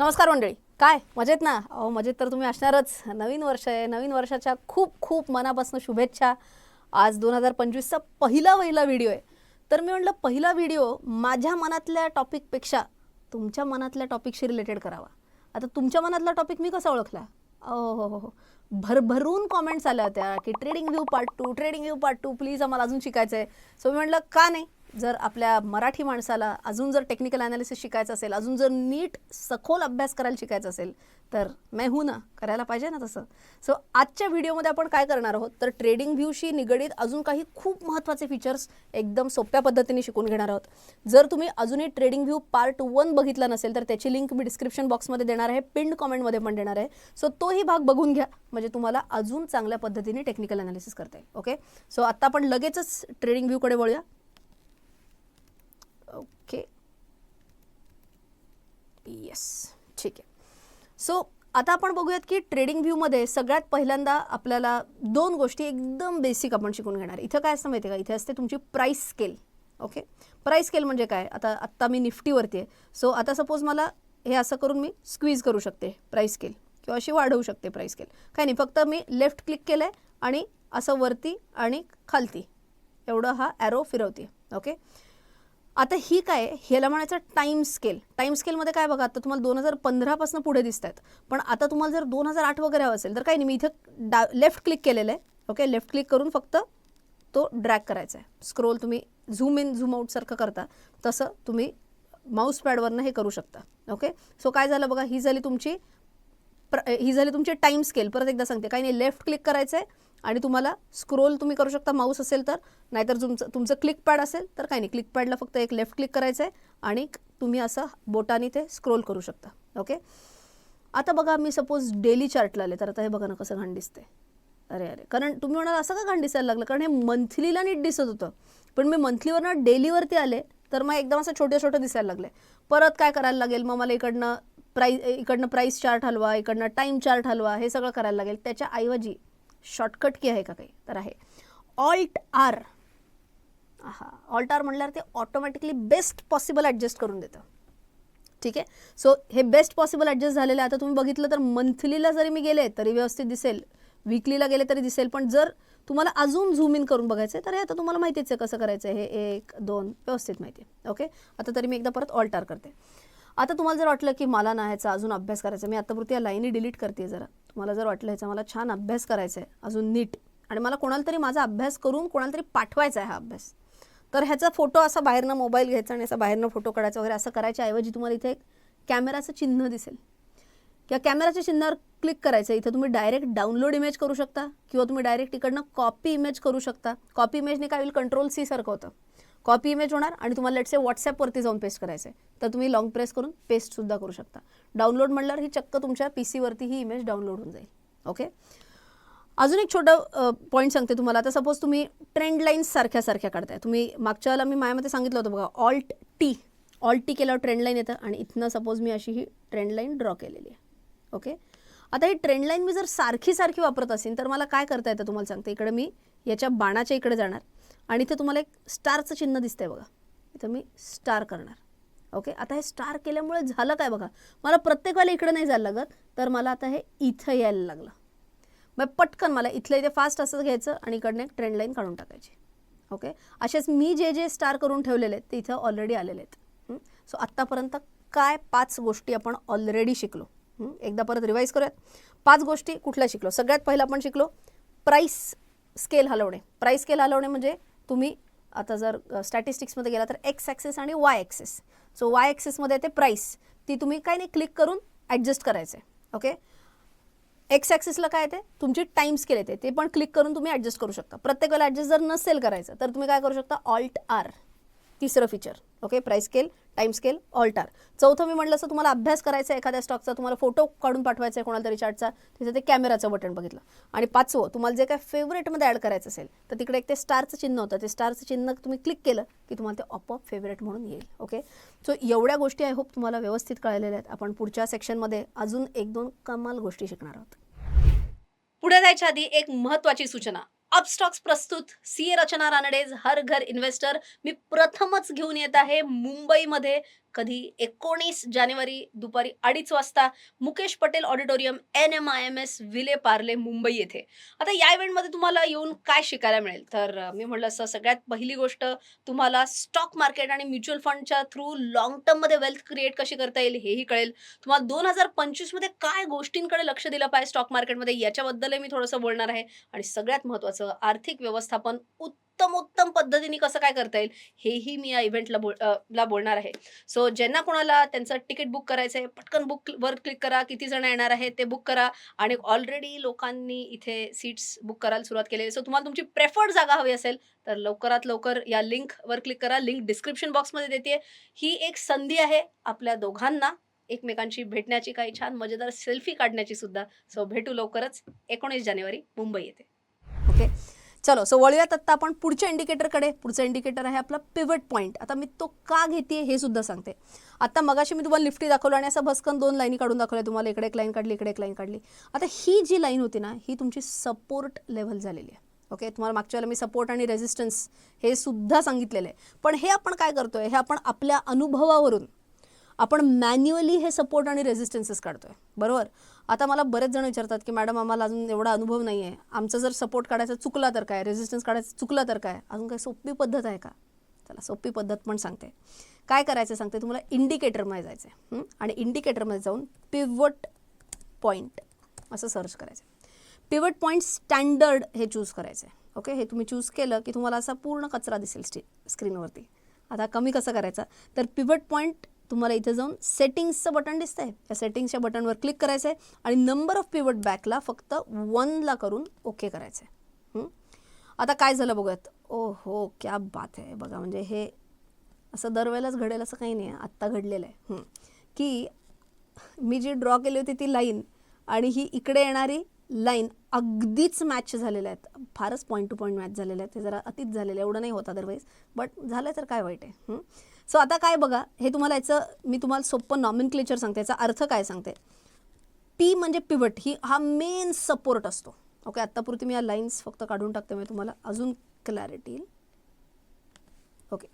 नमस्कार मंडळी. काय? मजेत ना? अहो मजेत तर तुम्ही असणारच. नवीन वर्ष आहे. नवीन वर्षाच्या खूप खूप मनापासून शुभेच्छा. आज दोन हजार पंचवीसचा पहिला पहिला व्हिडिओ आहे. तर मी म्हटलं पहिला व्हिडिओ माझ्या मनातल्या टॉपिकपेक्षा तुमच्या मनातल्या टॉपिकशी रिलेटेड करावा. आता तुमच्या मनातला टॉपिक मी कसा ओळखला? ओ हो हो हो. भरभरून कॉमेंट्स आल्या होत्या की TradingView part two TradingView part two please आम्हाला अजून शिकायचं आहे सो मी म्हटलं का नाही? जर आपल्या मराठी माणसाला अजून जर टेक्निकल ॲनालिसिस शिकायचं असेल अजून जर नीट सखोल अभ्यास करायला शिकायचं असेल तर मैं हू ना करायला पाहिजे ना तसं. सो आजच्या व्हिडिओमध्ये आपण काय करणार आहोत? तर ट्रेडिंग व्ह्यूशी निगडीत अजून काही खूप महत्त्वाचे फीचर्स एकदम सोप्या पद्धतीने शिकून घेणार आहोत. जर तुम्ही अजूनही ट्रेडिंग व्ह्यू पार्ट वन बघितला नसेल तर त्याची लिंक मी डिस्क्रिप्शन बॉक्समध्ये देणार आहे पिंड कॉमेंटमध्ये पण देणार आहे. सो तोही भाग बघून घ्या. म्हणजे तुम्हाला अजून चांगल्या पद्धतीने टेक्निकल अनालिसिस करता येईल. ओके सो आत्ता आपण लगेचच ट्रेडिंग व्ह्यूकडे वळूया ओके येस ठीक आहे. सो आता आपण बघूयात की ट्रेडिंग व्ह्यूमध्ये सगळ्यात पहिल्यांदा आपल्याला दोन गोष्टी एकदम बेसिक आपण शिकून घेणार. इथं काय असतं माहिती आहे का? इथे असते तुमची price scale okay price scale म्हणजे काय? आता आत्ता मी निफ्टीवरती आहे. सो आता सपोज मला हे असं करून मी स्क्वीज करू शकते प्राईस स्केल किंवा अशी वाढवू शकते प्राईस स्केल काय नाही फक्त मी लेफ्ट क्लिक केलं आहे आणि असं वरती आणि खालती. एवढं हा ॲरो फिरवते ओके आता ही काय ह्याला म्हणायचं टाईम स्केल टाईम स्केलमध्ये काय बघा आता तुम्हाला दोन हजार पंधरापासून पुढे दिसत आहेत पण आता तुम्हाला जर दोन हजार आठ वगैरे हवं असेल तर काही नाही मी इथं डा लेफ्ट क्लिक केलेलं आहे. ओके लेफ्ट क्लिक करून फक्त तो ड्रॅग करायचा आहे. स्क्रोल तुम्ही झूम इन झूम आउटसारखं करता. तसं तुम्ही माऊस पॅडवरनं हे करू शकता. ओके सो काय झालं बघा ही झाली तुमची प्र ही झाली तुमची टाईम स्केल परत एकदा सांगते. काही नाही लेफ्ट क्लिक करायचं आहे आणि तुम्हाला स्क्रोल तुम्ही करू शकता माऊस असेल तर. नाहीतर तुमचं तुमचं क्लिक पॅड असेल तर काही नाही. क्लिक पॅडला फक्त एक लेफ्ट क्लिक करायचं आहे आणि तुम्ही असं बोटाने ते स्क्रोल करू शकता. ओके आता बघा मी सपोज डेली चार्टला आले तर आता हे बघा ना कसं घाण दिसते अरे अरे. कारण तुम्ही म्हणाल असं का घाण दिसायला लागलं? कारण हे मंथलीला नीट दिसत होतं. पण मी मंथलीवरनं डेलीवरती आले तर मग एकदम असं छोटे छोटे दिसायला लागले. परत काय करायला लागेल? मग मला इकडनं प्राईस इकडनं प्राईस चार्ट हलवा इकडनं टाईम चार्ट हलवा हे सगळं करायला लागेल. त्याच्या ऐवजी शॉर्टकट की आहे का काही? तर आहे. ऑल्ट आर हा ऑल्ट आर म्हणल्यावर ते ऑटोमॅटिकली बेस्ट पॉसिबल ॲडजस्ट करून देतं. ठीक आहे? सो हे बेस्ट पॉसिबल ॲडजस्ट झालेलं आहे. आता तुम्ही बघितलं तर मंथलीला जरी मी गेले तरी व्यवस्थित दिसेल. वीकलीला गेले तरी दिसेल. पण जर तुम्हाला अजून झूम इन करून बघायचं आहे तर हे आता तुम्हाला माहितीच आहे कसं करायचं आहे. हे एक दोन व्यवस्थित माहिती आहे. ओके आता तरी मी एकदा परत ऑल्टार करते. आता तुम्हाला जर वाटलं की मला ना ह्याचा अजून अभ्यास करायचा मी आतापुरती या लाईनी डिलीट करते जरा. तुम्हाला जर वाटलं ह्याचा मला छान अभ्यास करायचा आहे अजून नीट आणि मला कोणाला तरी माझा अभ्यास करून कोणाला तरी पाठवायचा आहे हा अभ्यास तर ह्याचा फोटो असा बाहेरनं मोबाईल घ्यायचा आणि असा बाहेरनं फोटो काढायचा वगैरे असं करायच्या ऐवजी तुम्हाला इथे एक कॅमेराचं चिन्ह दिसेल. किंवा कॅमेराच्या चिन्हावर क्लिक करायचं इथं तुम्ही डायरेक्ट डाउनलोड इमेज करू शकता किंवा तुम्ही डायरेक्ट इकडनं कॉपी इमेज करू शकता. कॉपी इमेजने काय होईल कंट्रोल सी सारखं होतं. कॉपी इमेज होणार आणि तुम्हाला लेटसे व्हॉट्सॲपवरती जाऊन पेस्ट करायचं आहे. तर तुम्ही लॉंग प्रेस करून पेस्टसुद्धा करू शकता. डाउनलोड म्हटल्यावर ही चक्क तुमच्या पी सीवरती ही इमेज डाउनलोड होऊन जाईल. ओके अजून एक छोटं पॉईंट सांगते तुम्हाला. आता सपोज तुम्ही ट्रेंड लाईन्स सारख्या सारख्या काढताय. तुम्ही मागच्या वेळेला मी मायामध्ये सांगितलं होतं बघा ऑल्ट टी ऑल्ट टी केल्यावर ट्रेंड लाईन येतं आणि इथनं सपोज मी अशी ही ट्रेंड लाईन ड्रॉ केलेली आहे. ओके आता ही ट्रेंड लाईन मी जर सारखी सारखी वापरत असेल तर मला काय करता येतं तुम्हाला सांगते. इकडे मी याच्या बाणाच्या इकडे जाणार. आणि इथे तुम्हाला एक स्टारचं चिन्ह दिसतंय बघा. इथं मी स्टार करणार. ओके? आता हे स्टार केल्यामुळे झालं काय बघा? मला प्रत्येक वेळेला नाही जायला लागत तर मला आता हे इथं यायला लागलं. मग पटकन मला इथलं इथे फास्ट असं घ्यायचं आणि इकडनं एक ट्रेंड लाईन काढून टाकायची. ओके? असेच मी जे जे स्टार करून ठेवलेले आहेत ते इथं ऑलरेडी आलेले आहेत. सो आत्तापर्यंत काय पाच गोष्टी आपण ऑलरेडी शिकलो? एकदा परत रिवाईज करूयात. पाच गोष्टी कुठल्या शिकलो? सगळ्यात पहिलं आपण शिकलो प्राईस स्केल हलवणे. प्राईस स्केल हलवणे म्हणजे तुम्ही आता जर स्टॅटिस्टिक्समध्ये गेला तर एक्स ॲक्सेस आणि वाय ॲक्सेस सो वाय ॲक्सेसमध्ये येते प्राईस ती तुम्ही काय नाही क्लिक करून ॲडजस्ट करायचं. आहे ओके एक्स ॲक्सेसला काय येते? तुमची टाईम स्केल येते. ते पण क्लिक करून तुम्ही ॲडजस्ट करू शकता. प्रत्येक वेळेला ॲडजस्ट जर नसेल करायचं तर तुम्ही काय करू शकता? ऑल्ट आर तिसरं feature okay price scale time scale Alt R चौथं मी म्हटलं असं तुम्हाला अभ्यास करायचा आहे एखाद्या स्टॉकचा तुम्हाला फोटो काढून पाठवायचा आहे कोणाला तरी चार्टचा तिथे ते कॅमेराचं बटन बघितलं. आणि पाचवं तुम्हाला जे काय फेवरेटमध्ये ॲड करायचं असेल तर तिकडे एक ते स्टारचं चिन्ह होतं. ते स्टारचं चिन्ह तुम्ही क्लिक केलं की तुम्हाला ते ऑपअप फेवरेट म्हणून येईल. ओके सो एवढ्या गोष्टी आय होप तुम्हाला व्यवस्थित कळलेल्या आहेत. आपण पुढच्या सेक्शनमध्ये अजून एक दोन कमाल गोष्टी शिकणार आहोत. पुढे जायच्या आधी एक महत्वाची सूचना. अपस्टॉक्स प्रस्तुत. सी ए रचना रानडेज हर घर इन्व्हेस्टर मी प्रथमच घेऊन येत आहे मुंबईमध्ये. कधी एकोणीस जानेवारी दुपारी अडीच वाजता Mukesh Patel auditorium N M I M S Vile Parle Mumbai येथे. आता या इव्हेंटमध्ये तुम्हाला येऊन काय शिकायला मिळेल? तर मी म्हटलं असं सगळ्यात पहिली गोष्ट तुम्हाला स्टॉक मार्केट आणि म्युच्युअल फंडच्या थ्रू लॉंग टर्ममध्ये वेल्थ क्रिएट कशी करता येईल हेही कळेल. तुम्हाला दोन हजार पंचवीसमध्ये काय गोष्टींकडे लक्ष दिलं पाहिजे स्टॉक मार्केटमध्ये याच्याबद्दलही मी थोडंसं बोलणार आहे. आणि सगळ्यात महत्त्वाचं आर्थिक व्यवस्थापन उत्तम उत्तम पद्धतीने कसं काय करता येईल हेही मी या इव्हेंटला बोल ला बोलणार आहे. सो ज्यांना कोणाला त्यांचं तिकीट बुक करायचं आहे पटकन बुक वर क्लिक करा किती जण येणार आहे ते बुक करा. आणि ऑलरेडी लोकांनी इथे सीट्स बुक करायला सुरुवात केली आहे. सो तुम्हाला तुमची प्रेफर्ड जागा हवी असेल तर लवकरात लवकर या लिंकवर क्लिक करा. लिंक डिस्क्रिप्शन बॉक्समध्ये देते. ही एक संधी आहे आपल्या दोघांना एकमेकांशी भेटण्याची काही छान मजेदार सेल्फी काढण्याची सुद्धा. सो भेटू लवकरच. एकोणीस जानेवारी मुंबई येथे ओके चलो सो वळूयात आत्ता आपण पुढच्या इंडिकेटरकडे पुढचं इंडिकेटर आहे आपला पिवट पॉईंट आता मी तो का घेते हे सुद्धा सांगते. आता मगाशी मी तुम्हाला लिफ्टी दाखवलं आणि असं भस्कन दोन लाईनी काढून दाखवल्या तुम्हाला. इकडे एक लाईन काढली इकडे एक लाईन काढली. आता ही जी लाईन होती ना ही तुमची सपोर्ट लेव्हल झालेली आहे. ओके तुम्हाला मागच्या वेळेला मी सपोर्ट आणि रेझिस्टन्स हे सुद्धा सांगितलेलं आहे. पण हे आपण काय करतोय? हे आपण आपल्या अनुभवावरून आपण मॅन्युअली हे सपोर्ट आणि रेझिस्टन्सेस काढतोय. बरोबर? आता मला बरेच जण विचारतात की मॅडम आम्हाला अजून एवढा अनुभव नाही आहे आमचं जर सपोर्ट काढायचा चुकला तर काय? रेझिस्टन्स काढायचं चुकला तर काय? अजून काही सोपी पद्धत आहे का? चला सोपी पद्धत पण सांगते. काय करायचं सांगते? तुम्हाला इंडिकेटरमध्ये जायचं आहे आणि इंडिकेटरमध्ये जाऊन पिवट पॉईंट असं सर्च करायचं पिवट पॉईंट स्टँडर्ड हे चूज करायचं आहे ओके हे तुम्ही चूज केलं की तुम्हाला असा पूर्ण कचरा दिसेल स्टी स्क्रीनवरती आता कमी कसं करायचं? तर पिवट पॉईंट तुम्हाला इथे जाऊन सेटिंग्सचं बटन दिसतंय. या सेटिंग्सच्या बटनवर क्लिक करायचं आहे आणि नंबर ऑफ पिवट बॅकला फक्त वनला करून ओके करायचं आहे आता काय झालं बघूयात. ओ हो क्या बात आहे. बघा म्हणजे हे असं दरवेळेलाच घडेल असं काही नाही. आहे आत्ता घडलेलं आहे. की मी जी ड्रॉ केली होती ती लाईन आणि ही इकडे येणारी लाईन अगदीच मॅच झालेल्या आहेत. फारच पॉईंट टू पॉईंट मॅच झालेल्या आहेत. ते जरा अतिच झालेलं आहे. एवढं नाही होत अदरवाईज बट झालं तर काय वाईट आहे. सो आता काय बघा हे तुम्हाला याचं मी तुम्हाला सोपं नॉमिन क्लेचर सांगते याचा अर्थ काय सांगते? पी म्हणजे पिवट ही हा मेन सपोर्ट असतो. ओके आत्तापुरती मी या लाईन्स फक्त काढून टाकते म्हणजे तुम्हाला अजून क्लॅरिटी येईल. ओके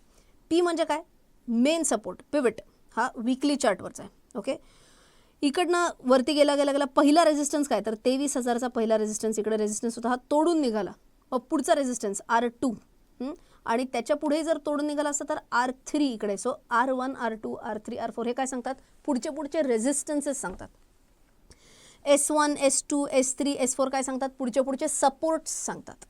पी म्हणजे काय? मेन सपोर्ट पिवट हा विकली चार्टवरचा आहे. ओके इकडनं वरती गेला गेला गेला पहिला रेझिस्टन्स काय? तर तेवीस हजारचा पहिला रेझिस्टन्स इकडे रेझिस्टन्स होता हा तोडून निघाला. मग पुढचा रेझिस्टन्स आर टू आणि त्याच्या पुढे जर तोडून निघाला असता तर आर थ्री इकडे. So R one R two R three R four हे काय सांगतात? पुढचे पुढचे रेझिस्टन्सेस सांगतात. S one S two S three S four काय सांगतात? पुढचे पुढचे सपोर्ट्स सांगतात.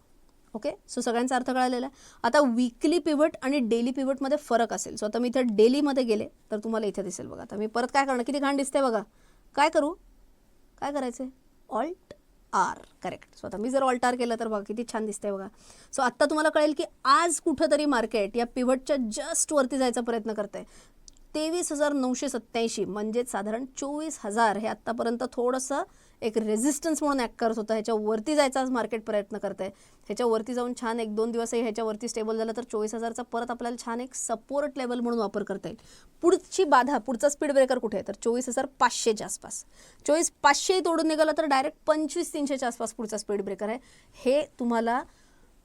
ओके सो सगळ्यांचा अर्थ कळालेला आहे. आता विकली पिवट आणि डेली पिवटमध्ये फरक असेल. सो आता मी इथे डेलीमध्ये गेले तर तुम्हाला इथे दिसेल बघा. आता मी परत काय करणार? किती घाण दिसते बघा. काय करू? काय करायचं आहे ऑल्ट आर. करेक्ट सो आता मी जर ऑल्ट आर केलं तर बघा किती छान दिसतंय बघा. सो आत्ता तुम्हाला कळेल की आज कुठंतरी मार्केट या पिवटच्या जस्ट वरती जायचा प्रयत्न करते तेवीस हजार नऊशे सत्त्याऐंशी म्हणजेच साधारण चोवीस हजार हे आत्तापर्यंत थोडंसं एक रेझिस्टन्स म्हणून ॲक्ट करत होता. ह्याच्यावरती जायचा आज मार्केट प्रयत्न करत आहे ह्याच्यावरती जाऊन छान एक दोन दिवसही ह्याच्यावरती स्टेबल झालं तर चोवीस हजारचा परत आपल्याला छान एक सपोर्ट लेवल म्हणून वापर करता येईल. पुढची बाधा पुढचा स्पीड ब्रेकर कुठे आहे? तर चोवीस हजार पाचशेच्या आसपास. चोवीस पाचशे तोडून निघाला तर डायरेक्ट पंचवीस तीनशेच्या आसपास पुढचा स्पीड ब्रेकर आहे. हे तुम्हाला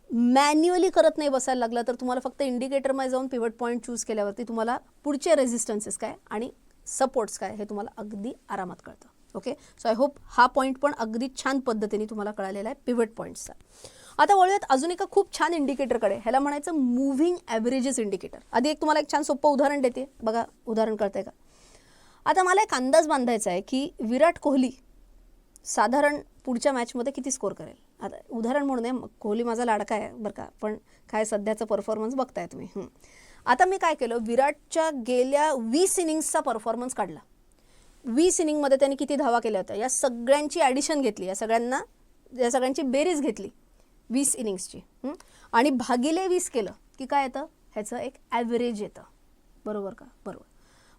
मॅन्युअली करत नाही बसायला लागलं तर तुम्हाला फक्त इंडिकेटरमध्ये जाऊन पिवट पॉईंट चूज केल्यावरती तुम्हाला पुढचे रेझिस्टन्सेस काय आणि सपोर्ट्स काय हे तुम्हाला अगदी आरामात कळतं. ओके सो आय होप हा पॉईंट पण अगदी छान पद्धतीने तुम्हाला कळालेला आहे पिव्हट पॉईंट्सचा आता वळूयात अजून एका खूप छान इंडिकेटरकडे ह्याला म्हणायचं मूव्हिंग ॲव्हरेजेस इंडिकेटर आधी एक तुम्हाला एक छान सोपं उदाहरण देते. बघा उदाहरण कळतंय का? आता मला एक अंदाज बांधायचा आहे की विराट कोहली साधारण पुढच्या मॅचमध्ये किती स्कोर करेल? आता उदाहरण म्हणून आहे कोहली माझा लाडका आहे बरं का पण काय सध्याचा परफॉर्मन्स बघताय तुम्ही आता मी काय केलं? विराटच्या गेल्या वीस इनिंग्सचा परफॉर्मन्स काढला. वीस इनिंगमध्ये त्यांनी किती धावा केल्या होत्या? या सगळ्यांची ॲडिशन घेतली या सगळ्यांना या सगळ्यांची बेरीज घेतली वीस इनिंग्सची. आणि भागिले वीस केलं की काय येतं? ह्याचं एक ॲव्हरेज येतं. बरोबर का? बरोबर.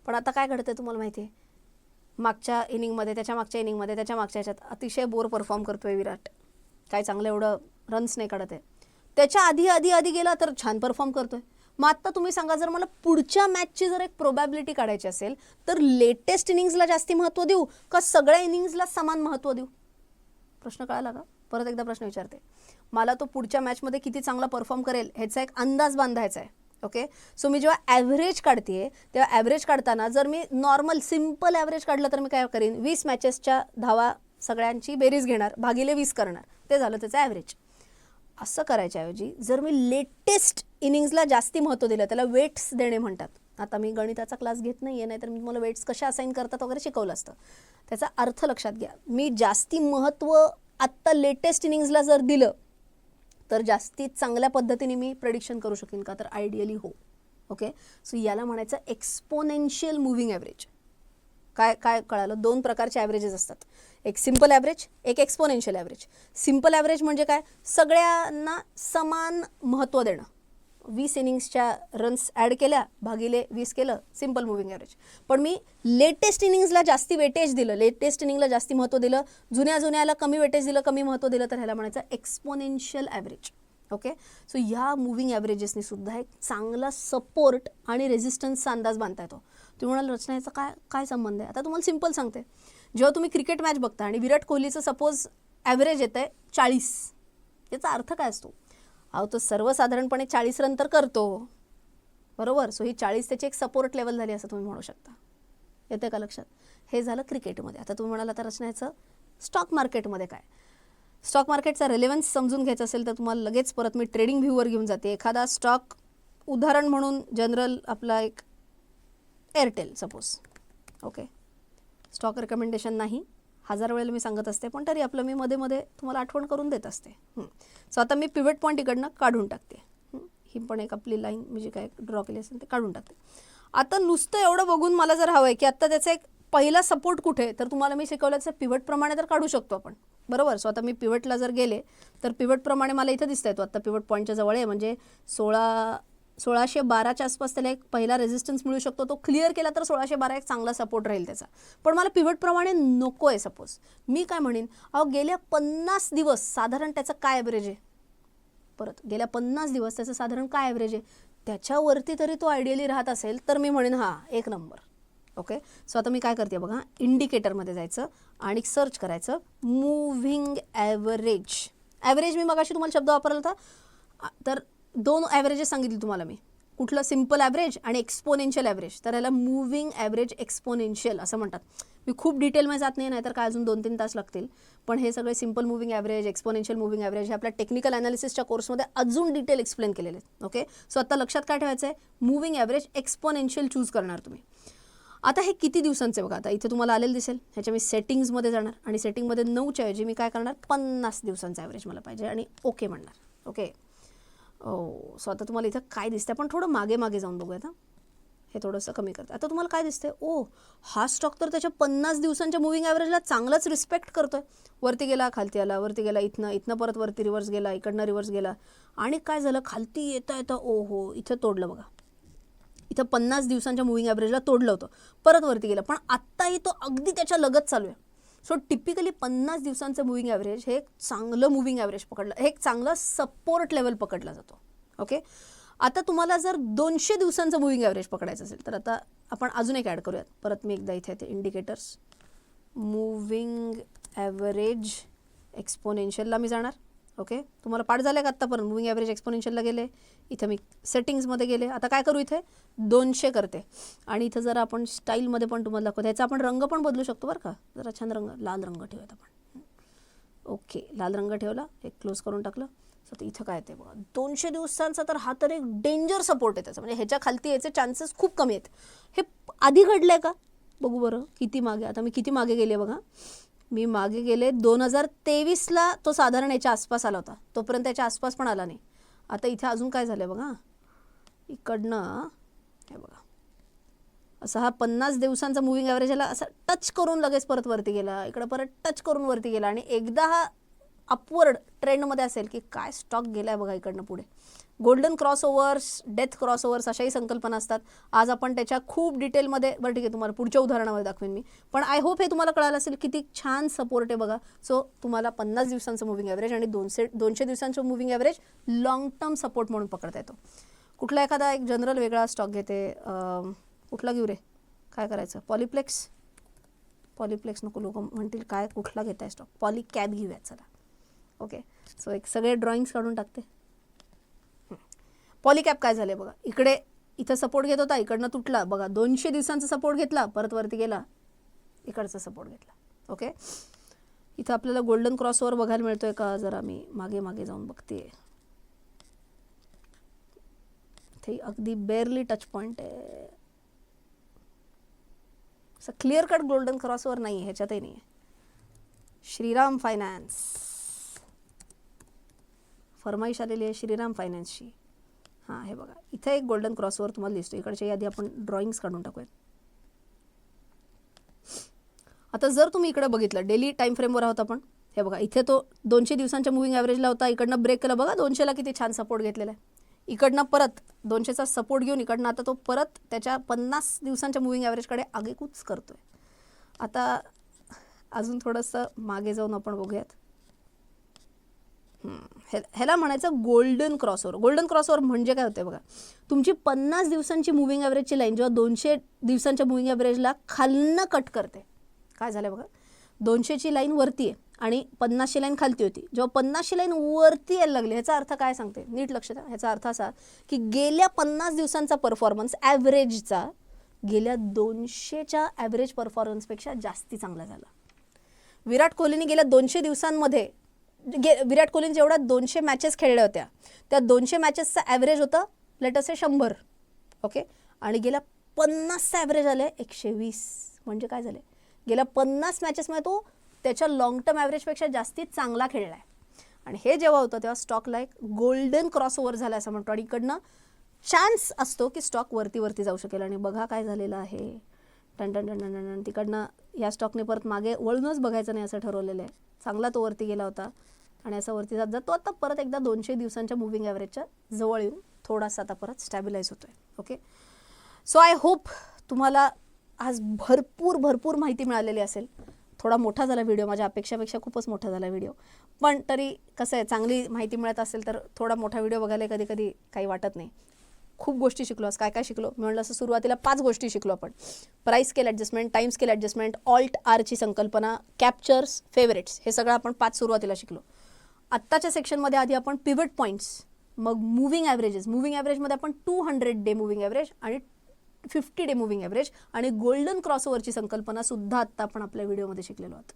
पण आता काय घडतं तुम्हाला माहिती आहे मागच्या इनिंगमध्ये त्याच्या मागच्या इनिंगमध्ये त्याच्या मागच्या ह्याच्यात अतिशय बोर परफॉर्म करतो आहे विराट. काय चांगलं एवढं रन्स नाही काढत आहे. त्याच्या आधी आधी आधी गेला तर छान परफॉर्म करतो आहे मग आत्ता तुम्ही सांगा जर मला पुढच्या मॅचची जर एक प्रोबॅबिलिटी काढायची असेल तर लेटेस्ट इनिंग्सला जास्ती महत्त्व देऊ का सगळ्या इनिंग्सला समान महत्त्व देऊ? प्रश्न कळाला का? परत एकदा प्रश्न विचारते. मला तो पुढच्या मॅचमध्ये किती चांगला परफॉर्म करेल ह्याचा एक अंदाज बांधायचा आहे. ओके सो मी जेव्हा ॲव्हरेज काढते तेव्हा ॲव्हरेज काढताना जर मी नॉर्मल सिंपल ॲव्हरेज काढलं तर मी काय करीन? वीस मॅचेसच्या धावा सगळ्यांची बेरीज घेणार भागिले वीस करणार. ते झालं त्याचं ॲव्हरेज असं करायच्याऐवजी जर मी लेटेस्ट इनिंग्सला जास्ती महत्त्व दिलं. त्याला वेट्स देणे म्हणतात. आता मी गणिताचा क्लास घेत नाही आहे नाहीतर मी तुम्हाला वेट्स कशा असाईन करतात वगैरे शिकवलं असतं. त्याचा अर्थ लक्षात घ्या. मी जास्ती महत्त्व आत्ता लेटेस्ट इनिंग्सला जर दिलं तर जास्ती चांगल्या पद्धतीने मी प्रेडिक्शन करू शकेन का? तर आयडियली हो. ओके सो याला म्हणायचं एक्सपोनेन्शियल मुव्हिंग ॲव्हरेज काय काय कळालं? दोन प्रकारचे ॲव्हरेजेस असतात. एक सिंपल ॲव्हरेज एक एक्सपोनेन्शियल ॲव्हरेज सिंपल ॲव्हरेज म्हणजे काय? सगळ्यांना समान महत्त्व देणं. वीस इनिंग्सच्या रन्स ॲड केल्या भागिले वीस केलं सिंपल मुव्हिंग ॲव्हरेज पण मी लेटेस्ट इनिंग्सला जास्ती वेटेज दिलं लेटेस्ट इनिंगला जास्ती महत्त्व दिलं जुन्या जुन्याला कमी वेटेज दिलं कमी महत्त्व दिलं तर ह्याला म्हणायचं एक्सपोनेन्शियल ॲव्हरेज ओके सो ह्या मुव्हिंग ॲव्हरेजेसनी सुद्धा एक चांगला सपोर्ट आणि रेझिस्टन्सचा अंदाज बांधता येतो. तुम्ही म्हणाल रचना याचा काय काय संबंध आहे? आता तुम्हाला सिंपल सांगते. जेव्हा तुम्ही क्रिकेट मॅच बघता आणि विराट कोहलीचं सपोज ॲव्हरेज येतं आहे चाळीस याचा अर्थ काय असतो? अहो तो सर्वसाधारणपणे चाळीस रन तर करतो. बरोबर? सो ही चाळीस त्याची एक सपोर्ट लेवल झाली असं तुम्ही म्हणू शकता. येते का लक्षात? हे झालं क्रिकेटमध्ये आता तुम्ही म्हणाल आता रचनाचं स्टॉक मार्केटमध्ये काय? स्टॉक मार्केटचा रेलेवन्स समजून घ्यायचा असेल तर तुम्हाला लगेच परत मी ट्रेडिंग व्ह्यूवर घेऊन जाते. एखादा स्टॉक उदाहरण म्हणून जनरल आपला एक Airtel suppose okay stock recommendation नाही. हजार वेळेला मी सांगत असते पण तरी आपलं मी मध्ये मध्ये तुम्हाला आठवण करून देत असते. सो आता मी पिवट पॉईंट इकडनं काढून टाकते. ही. पण एक आपली लाईन मी जी काय ड्रॉ केली असेल ते काढून टाकते. आता नुसतं एवढं बघून मला जर हवं आहे की आत्ता त्याचा एक पहिला सपोर्ट कुठे आहे? तर तुम्हाला मी शिकवल्याचं पिवटप्रमाणे तर काढू शकतो आपण. बरोबर? सो आता मी पिवटला जर गेले तर पिवटप्रमाणे मला इथं दिसतंय तो. आत्ता पिवट पॉईंटच्या जवळ आहे म्हणजे सोळा सोळाशे बाराच्या आसपास त्याला एक पहिला रेझिस्टन्स मिळू शकतो. तो क्लिअर केला तर सोळाशे बारा एक चांगला सपोर्ट राहील त्याचा. पण मला पिवटप्रमाणे नको आहे सपोज मी काय म्हणेन? अहो गेल्या पन्नास दिवस साधारण त्याचं काय ॲव्हरेज आहे? परत गेल्या पन्नास दिवस त्याचं साधारण काय ॲव्हरेज आहे? त्याच्यावरती तरी तो आयडियली राहत असेल तर मी म्हणेन हां एक नंबर ओके सो आता मी काय करते बघा इंडिकेटरमध्ये जायचं आणि सर्च करायचं. मूव्हिंग ॲव्हरेज ॲव्हरेज मी मगाशी तुम्हाला शब्द वापरला होता. तर दोन ॲव्हरेजेस सांगितले तुम्हाला मी. कुठलं सिंपल ॲव्हरेज आणि एक्सपोनेन्शियल ॲव्हरेज तर याला मूव्हिंग ॲव्हरेज एक्सपोनेन्शियल असं म्हणतात. मी खूप डिटेलमध्ये जात नाही नाहीतर काय अजून दोन तीन तास लागतील. पण हे सगळे simple moving average exponential moving average हे आपल्या टेक्निकल ॲनालिसिसच्या कोर्समध्ये अजून डिटेल एक्सप्लेन केलेले आहेत. ओके सो आता लक्षात काय ठेवायचं आहे मूव्हिंग ॲव्हरेज एक्सपोनेन्शियल चूज करणार तुम्ही. आता हे किती दिवसांचे बघा. आता इथे तुम्हाला आलेलं दिसेल. ह्याच्या मी सेटिंग्समध्ये जाणार. आणि सेटिंगमध्ये नऊच्या ऐवजी मी काय करणार? पन्नास दिवसांचा ॲव्हरेज मला पाहिजे आणि ओके म्हणणार. ओके सो आता तुम्हाला इथं काय दिसतं पण थोडं मागे मागे जाऊन बघूयात हां. हे थोडंसं कमी करतं. आता तुम्हाला काय दिसतंय? ओ हा स्टॉक तर त्याच्या पन्नास दिवसांच्या मुव्हिंग ॲव्हरेजला चांगलाच रिस्पेक्ट करतो आहे वरती गेला खालती आला वरती गेला इथनं इथनं परत वरती रिव्हर्स गेला इकडनं रिव्हर्स गेला. आणि काय झालं? खालती येता येता ओ हो इथं तोडलं बघा. इथं पन्नास दिवसांच्या मुव्हिंग ॲव्हरेजला तोडलं होतं. परत वरती गेलं. पण आत्ताही तो अगदी त्याच्या लगत चालू आहे. सो टिपिकली पन्नास दिवसांचं मुव्हिंग ॲव्हरेज हे एक चांगलं मुव्हिंग ॲव्हरेज पकडलं हे एक चांगलं सपोर्ट लेवल पकडला जातो. ओके आता तुम्हाला जर दोनशे दिवसांचं मुव्हिंग ॲव्हरेज पकडायचं असेल तर आता आपण अजून एक ॲड करूयात. परत मी एकदा इथे येते. इंडिकेटर्स मुव्हिंग ॲव्हरेज एक्सपोनेन्शियलला मी जाणार. ओके तुम्हाला पाठ झालं का आत्तापर्यंत? मुव्हिंग ॲव्हरेज एक्सपोनेन्शियलला गेले. इथं मी सेटिंग्समध्ये गेले. आता काय करू इथे? दोनशे करते. आणि इथं जरा आपण स्टाईलमध्ये पण तुम्हाला दाखवतो. ह्याचा आपण रंग पण बदलू शकतो बरं का? जरा छान रंग लाल रंग ठेवूयात आपण. ओके लाल रंग ठेवला. एक क्लोज करून टाकलं. सो इथं काय येते बघा. दोनशे दिवसांचा तर हा तर एक डेंजर सपोर्ट आहे त्याचा. म्हणजे ह्याच्या खालती याचे चान्सेस खूप कमी आहेत. हे आधी घडलं आहे का? बघू बरं. किती मागे? आता मी किती मागे गेले बघा. मी मागे गेले. दोन हजार तेवीसला तो साधारण याच्या आसपास आला होता. तोपर्यंत याच्या आसपास पण आला नाही. आता इथे अजून काय झालं आहे बघा? इकडनं हे बघा. असा हा पन्नास दिवसांचा मुव्हिंग ॲव्हरेज ह्याला असं टच करून लगेच परत वरती गेला. इकडं परत टच करून वरती गेला. आणि एकदा हा अपवर्ड ट्रेंडमध्ये असेल की काय स्टॉक गेला आहे बघा इकडनं पुढे. Golden crossovers death crossovers अशाही संकल्पना असतात. आज आपण त्याच्या खूप डिटेलमध्ये बरं ठीक आहे तुम्हाला पुढच्या उदाहरणामध्ये दाखवेन मी. पण आय होप हे तुम्हाला कळालं असेल किती छान सपोर्ट आहे बघा. सो तुम्हाला पन्नास दिवसांचं मुव्हिंग ॲव्हरेज आणि दोनशे दोनशे दिवसांचं moving average long term support म्हणून पकडता येतो. कुठला एखादा एक जनरल वेगळा स्टॉक घेते. कुठला घेऊ रे? काय करायचं? पॉलिप्लेक्स पॉलिप्लेक्स नको लोक म्हणतील काय कुठला घेताय स्टॉक पॉलिकॅब घेऊयात चला. ओके सो एक सगळे ड्रॉइंग्स काढून टाकते. पॉलिकॅप काय झाले बघा? इकडे इथं सपोर्ट घेत होता इकडनं तुटला. बघा दोनशे दिवसांचा सपोर्ट घेतला परत वरती गेला. इकडचा सपोर्ट घेतला. ओके इथं आपल्याला गोल्डन क्रॉसवर बघायला मिळतोय का? जरा मी मागे मागे जाऊन बघते. इथे अगदी बेअरली टच पॉईंट आहे. असं क्लिअर कट गोल्डन क्रॉसवर नाही आहे ह्याच्यातही नाही आहे श्रीराम फायनान्स फरमाईश आलेली आहे श्रीराम फायनान्सची हां हे बघा. इथे एक गोल्डन क्रॉसवर तुम्हाला दिसतो इकडच्या यादी आपण ड्रॉइंग्स काढून टाकूयात. आता जर तुम्ही इकडे बघितलं डेली टाईम फ्रेमवर आहोत आपण. हे बघा इथे तो दोनशे दिवसांच्या मुव्हिंग ॲव्हरेजला होता. इकडनं ब्रेक केला. बघा दोनशेला किती छान सपोर्ट घेतलेला आहे. इकडनं परत दोनशेचा सपोर्ट घेऊन इकडनं आता तो परत त्याच्या पन्नास दिवसांच्या मुव्हिंग ॲव्हरेजकडे आगेकूच करतोय. आता अजून थोडंसं मागे जाऊन आपण बघूयात. हे ह्याला म्हणायचं गोल्डन क्रॉसओवर गोल्डन क्रॉसओवर म्हणजे काय होते बघा? तुमची पन्नास दिवसांची मुव्हिंग ॲव्हरेजची लाईन जेव्हा दोनशे दिवसांच्या मुव्हिंग ॲव्हरेजला खालनं कट करते. काय झालं बघा? दोनशेची लाईन वरती आहे आणि पन्नासशे लाईन खालती होती. जेव्हा पन्नासशे लाईन वरती यायला लागली ह्याचा अर्थ काय सांगते? नीट लक्ष द्या ह्याचा अर्थ असा की गेल्या पन्नास दिवसांचा परफॉर्मन्स ॲव्हरेजचा गेल्या दोनशेच्या ॲव्हरेज परफॉर्मन्सपेक्षा जास्ती चांगला झाला. विराट कोहलीने गेल्या दोनशे दिवसांमध्ये गे विराट कोहलीने जेवढ्या दोनशे मॅचेस खेळल्या होत्या. त्या दोनशे मॅचेसचा ॲव्हरेज होतं लेटस आहे शंभर. ओके आणि गेल्या पन्नासचा ॲव्हरेज आलं आहे एकशे वीस. म्हणजे काय झालं गेल्या पन्नास मॅचेसमध्ये तो त्याच्या लाँग टर्म ॲव्हरेजपेक्षा जास्ती चांगला खेळला आहे आणि हे जेव्हा होतं तेव्हा स्टॉकला एक गोल्डन क्रॉस ओव्हर झाला असं म्हणतो. आणि इकडनं चान्स असतो की स्टॉक वरती वरती जाऊ शकेल. आणि बघा काय झालेलं आहे. टन टन टन टन टन तिकडनं या स्टॉकने परत मागे वळूनच बघायचं नाही असं ठरवलेलं आहे. चांगला तो वरती गेला होता. आणि असं वरती जात जात तो आता परत एकदा दोनशे दिवसांच्या मुव्हिंग ॲव्हरेजच्या जवळ येऊन थोडासा आता परत स्टॅबिलाईज होतो आहे ओके सो आय होप तुम्हाला आज भरपूर भरपूर माहिती मिळालेली असेल. थोडा मोठा झाला व्हिडिओ माझ्या अपेक्षापेक्षा खूपच मोठा झाला व्हिडिओ पण तरी कसं आहे चांगली माहिती मिळत असेल तर थोडा मोठा व्हिडिओ बघायला कधी कधी काही वाटत नाही. खूप गोष्टी शिकलो आज काय काय शिकलो? मी म्हणलं असं सुरुवातीला पाच गोष्टी शिकलो आपण. Price scale adjustment time scale adjustment Alt आरची संकल्पना कॅप्चर्स फेवरेट्स हे सगळं आपण पाच सुरुवातीला शिकलो. आत्ताच्या सेक्शनमध्ये आधी आपण पिवट पॉईंट्स मग मुव्हिंग ॲव्हरेजेस मुव्हिंग ॲव्हरेजमध्ये आपण two hundred day moving average आणि फिफ्टी डे मुव्हिंग ॲव्हरेज आणि गोल्डन क्रॉसओव्हरची संकल्पनासुद्धा आत्ता आपण आपल्या व्हिडिओमध्ये शिकलेलो आहोत.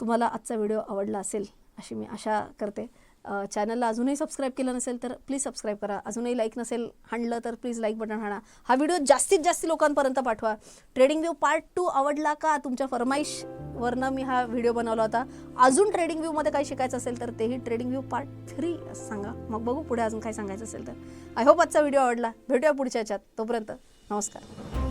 तुम्हाला आजचा व्हिडिओ आवडला असेल अशी मी आशा करते. चॅनलला अजूनही सबस्क्राईब केलं नसेल तर प्लीज सबस्क्राईब करा. अजूनही लाईक नसेल हाणलं तर प्लीज लाईक बटन हाणा. हा व्हिडिओ जास्तीत जास्त लोकांपर्यंत पाठवा. ट्रेडिंग व्ह्यू पार्ट टू आवडला का? तुमच्या फरमाईशवरनं मी हा व्हिडिओ बनवला होता. अजून ट्रेडिंग व्ह्यूमध्ये काही शिकायचं असेल तर तेही ट्रेडिंग व्ह्यू पार्ट थ्री असं सांगा. मग बघू पुढे अजून काय सांगायचं असेल तर. आय होप आजचा व्हिडिओ आवडला. भेटूया पुढच्या याच्यात. तोपर्यंत नमस्कार.